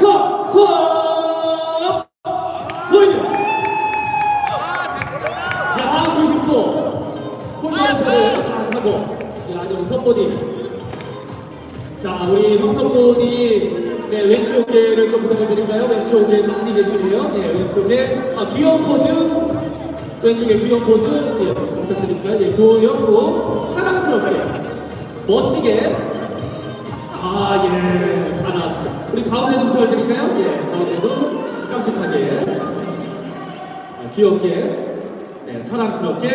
형섭 보이죠? 야 90도 콜반스를 하고 야좀 선보니 자 우리 형섭군이 네 왼쪽에를 좀 부탁드릴까요? 왼쪽에 많이 계시네요. 네 왼쪽에 아, 귀여운 포즈 왼쪽에 귀여운 포즈 예, 좀 부탁드릴까요? 예, 귀엽고 사랑스럽게 멋지게 아, 예, 다 나왔습니다. 우리 가운데도 부탁드릴까요? 예, 가운데도 깜찍하게, 아, 귀엽게, 네, 사랑스럽게,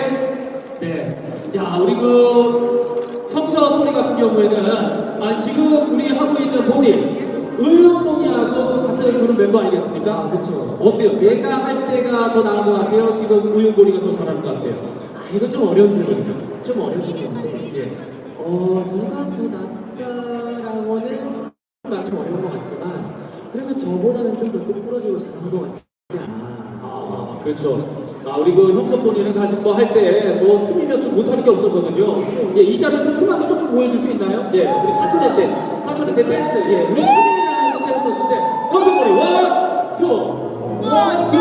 네. 야, 우리 그, 형서 보리 같은 경우에는, 아, 지금 우리 하고 있는 보리, 의용보리하고 또 같은 그룹 멤버 아니겠습니까? 아, 그쵸. 어때요? 내가 할 때가 더 나은 것 같아요? 지금 의용보리가 더 잘하는 것 같아요? 아, 이거 좀 어려운 질문이다. 좀 어려운 질문인데, 예. 어, 누가 더 낫다라고는 말좀 어려운 것 같지만, 그래도 저보다는 좀 더 똑부러지고 잘하는 것 같지 않아. 아, 그렇죠. 아, 우리 그 형석분이는 사실 뭐 할 때 뭐 춤이면 좀 못하는 게 없었거든요. 예, 이 자리에서 춤 한번 조금 보여줄 수 있나요? 예, 우리 사촌의 때, 사촌의 때 댄스, 예, 우리 수민이라는 때 했었는데, 형석분이 원, 투, 원, 투,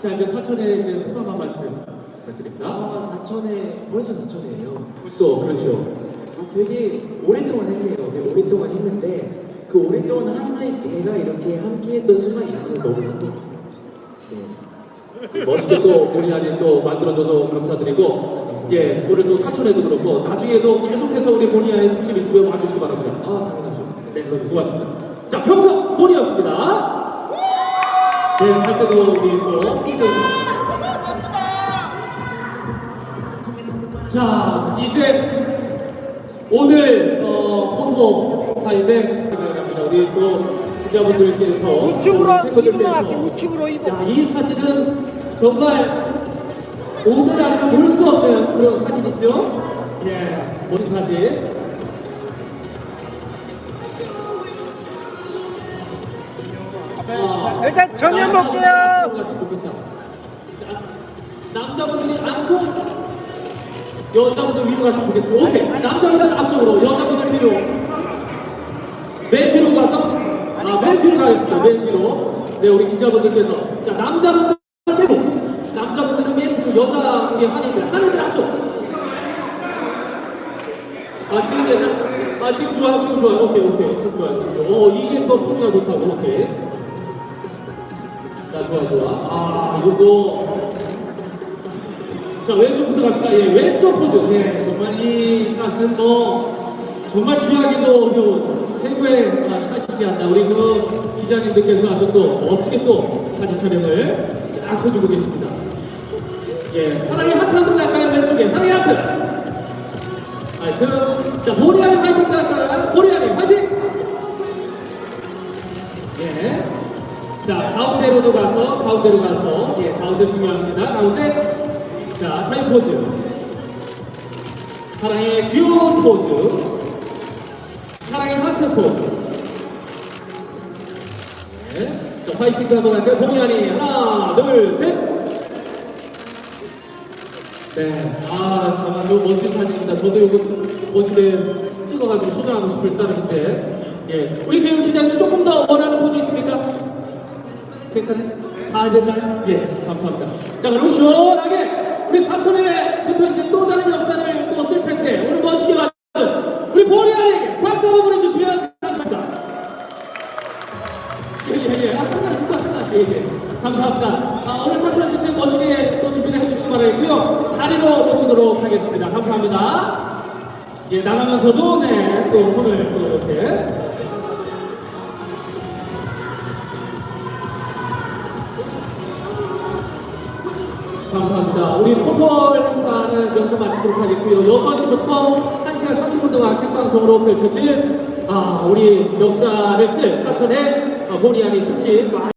자, 이제 사촌의 이제 소감 한 말씀 부탁드립니다. 아, 사천에, 벌써 사천이에요. 벌써, 그렇죠. 아, 되게 오랫동안 했네요. 되게 오랫동안 했는데, 그 오랫동안 한 사이 제가 이렇게 함께 했던 순간이 있어서 너무 행복해요. 네. 멋지게 또 본의 아닌 또 만들어줘서 감사드리고 예 오늘 또 사천에도 그렇고 나중에도 계속해서 우리 본의 아닌 특집 있으면 와주시기 바랍니다. 아, 당연하죠. 네 고맙습니다. 자 평성 본이었습니다. 네 할 때도 우리 또자 이제 오늘 어, 포토 타임에. 우리 또 기자분들께서 우측으로 입으면 할게 우측으로 입어 야, 이 사진은 정말 오늘 아니면 볼수 없는 그런 사진이죠. 예, 머리 사진. 아, 일단 정면 아, 볼게요. 남자분들이 안고 여자분들 위로 가시면 좋겠습니다. 오케이. 남자분들 앞쪽으로, 여자분들 뒤로. 맨 뒤로 가서, 아, 맨 뒤로 가겠습니다. 맨 뒤로. 네, 우리 기자분들께서. 자, 남자분들 뒤로. 남자분들은 맨 뒤로, 여자, 우리 한이들. 한이들 앞쪽. 아, 지금 괜찮 아, 지금 좋아, 지금 좋아. 오케이, 오케이. 지금 좋아, 지금 좋아. 어, 이게 더 포즈가 좋다고. 오케이. 자, 좋아, 좋아. 아, 이것도. 자, 왼쪽부터 갑니다. 예, 왼쪽 포즈. 예, 정말 이 샷은 뭐, 정말 귀하기도 어려운 최고의 아, 샷이지 않나. 우리 그 기자님들께서 아주 또 멋지게 또 사진 촬영을 쫙 해주고 계십니다. 예, 사랑의 하트 한번 갈까요? 왼쪽에. 사랑의 하트. 하여튼, 자, 보리아니 화이팅 갈까요? 보리아니 화이팅! 가운데로도 가서, 가운데로 가서, 예, 가운데 중요합니다. 가운데. 자, 자유 포즈. 사랑의 귀여운 포즈. 사랑의 하트 포즈. 네. 자, 화이팅 한번 갈까요? 보미안이 하나, 둘, 셋. 네. 아, 참 아주 멋진 사진입니다. 저도 이거 멋지게 찍어가지고 소장하고 싶을 따름인데. 예. 우리 교육 기자님 조금 더 원하는 포즈 있습니까? 괜찮아요? 다 됐나요? 예, 감사합니다. 자, 그럼 시원하게 우리 사천에부터 이제 또 다른 역사를 또 쓸 텐데 오늘 멋지게 만든 우리 보리아리 박수 한번 보내주시면 감사합니다. 예, 예, 예. 아, 끝났습니다. 끝났습니다. 예, 예. 감사합니다. 아, 오늘 사천한테 지금 멋지게 또 준비를 해주시기 바라겠고요. 자리로 모시도록 하겠습니다. 감사합니다. 예, 나가면서도 네, 또 손을 또 이렇게 감사합니다. 우리 포털 행사는 여기서 마치도록 하겠고요. 6시부터 1시간 30분 동안 생방송으로 펼쳐질 아, 우리 역사 를 쓸 사천의 아, 본의 아닌 특집